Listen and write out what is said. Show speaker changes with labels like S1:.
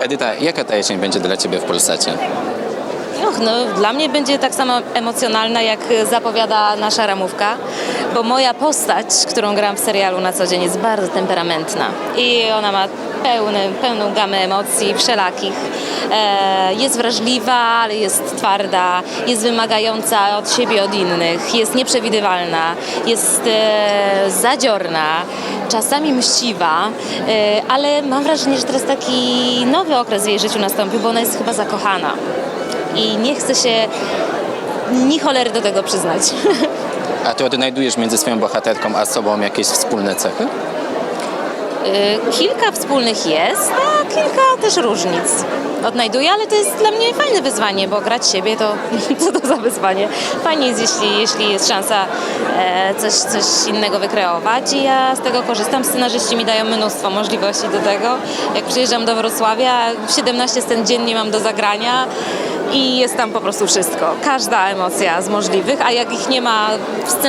S1: Edyta, jaka ta jesień będzie dla Ciebie w Polsacie?
S2: No, dla mnie będzie tak samo emocjonalna, jak zapowiada nasza ramówka, bo moja postać, którą gram w serialu na co dzień, jest bardzo temperamentna i ona ma pełny, pełną gamę emocji wszelakich. E, jest wrażliwa, ale jest twarda, jest wymagająca od siebie, od innych, jest nieprzewidywalna, jest e, zadziorna, czasami mściwa, e, ale mam wrażenie, że teraz taki nowy okres w jej życiu nastąpił, bo ona jest chyba zakochana i nie chcę się ni cholery do tego przyznać.
S1: A Ty odnajdujesz między swoją bohaterką a sobą jakieś wspólne cechy?
S2: Y, Kilka wspólnych jest, a kilka też różnic odnajduję, ale to jest dla mnie fajne wyzwanie, bo grać siebie to co to za wyzwanie. Fajnie jest, jeśli, jeśli jest szansa e, coś, coś innego wykreować i ja z tego korzystam. Scenarzyści mi dają mnóstwo możliwości do tego. Jak przyjeżdżam do Wrocławia, 17 scen dziennie mam do zagrania i jest tam po prostu wszystko. Każda emocja z możliwych, a jak ich nie ma w scenariuszu,